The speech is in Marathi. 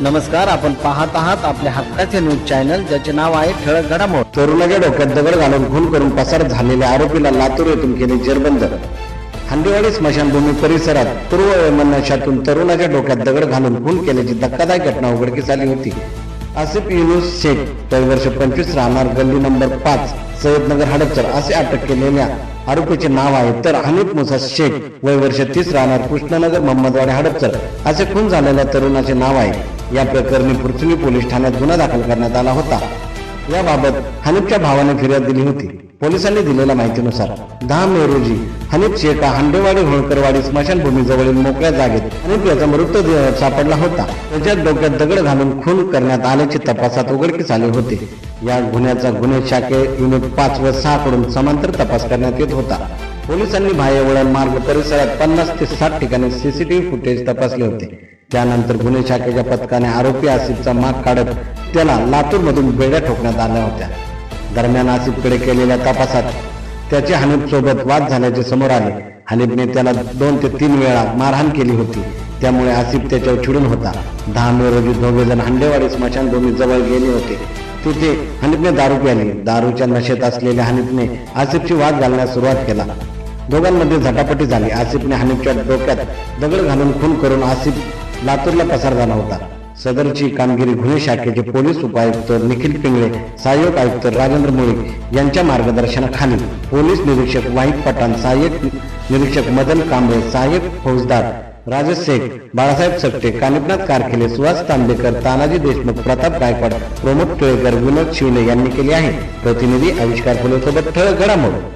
नमस्कार आपण पाहत आहात आपल्या हक्काचे न्यूज चॅनल ज्याचे नाव आहे ठळक घडामोड. तरुणाच्या डोक्यात दगड घालून खून करून पसार झालेल्या आरोपीला लातूर येथून केले जेरबंद. हंडेवाडी स्मशानभूमी परिसरात पूर्व वैमनशातून तरुणाच्या डोक्यात दगड घालून खून केल्याची धक्कादायक घटना उघडकीस आली होती. आसिफ युनुस शेख वय वर्ष पंचवीस राहणार गल्ली नंबर पाच सय्यदनगर हडपसर असे अटक केलेल्या आरोपीचे नाव आहे तर हनीफ मुसा शेख वय वर्ष तीस राहणार कृष्णनगर मोहम्मदवाडी हडपसर असे खून झालेल्या तरुणाचे नाव आहे. या प्रकरणी पृथ्वी पोलीस ठाण्यात गुन्हा दाखल करण्यात आला होता. याबाबत हनीफच्या भावाने फिर्याद दिली होती. पोलिसांनी दिलेल्या माहितीनुसार दहा मे रोजी हनीफ शेख हा हांडेवाडी होळकरवाडी स्मशानभूमी जवळील मोकळ्या जागेत हनीफ याचा मृतदेह सापडला होता. त्याच्या डोक्यात दगड घालून खून करण्यात आल्याचे तपासात उघडकीस आले होते. या गुन्ह्याचा गुन्हे शाखे युनिट पाच व सहा कडून समांतर तपास करण्यात येत होता. पोलिसांनी बाह्य वळण मार्ग परिसरात पन्नास ते साठ ठिकाणी सीसीटीव्ही फुटेज तपासले होते. त्यानंतर गुन्हे शाखेच्या पथकाने आरोपी आसिफचा माग काढत त्याला लातूर मधून बेड्या ठोकण्यात आल्या होत्या. दरम्यान आसिफकडे केलेल्या तपासात त्याचे हनीफ सोबत वाद झाल्याचे समोर आले. हनीफने त्याला दोन ते तीन वेळा मारहाण केली होती. त्यामुळे आसिफ त्याच्यावर चिडून होता. दहा मे रोजी दोघे जण हंडेवाडी स्मशानभूमी जवळ गेले होते. तिथे हनीफने दारू प्याली. दारूच्या नशेत असलेल्या हनीफने आसिफची वाद घालण्यास सुरुवात केला. दोघांमध्ये झटापटी झाली. आसिफने हनीफच्या डोक्यात दगड घालून खून करून आसिफ लातूरला पसार झाला होता. सदरची कामगिरी गुन्हे शाखेचे पोलीस उपायुक्त निखिल पिंगळे सहाय्यक आयुक्त राजेंद्र मुळीक यांच्या मार्गदर्शनाखाली पोलीस निरीक्षक वाहिद पठाण सहाय्यक निरीक्षक मदन कांबळे सहाय्यक फौजदार राजेश शेख बाळासाहेब सकटे कानिपनाथ कारखेले सुहास तांबेकर तानाजी देशमुख प्रताप गायकवाड प्रमोद टिळेकर विनोद शिवने यांनी केले आहे. प्रतिनिधी आविष्कार फुले सोबत ठळक घडामोड.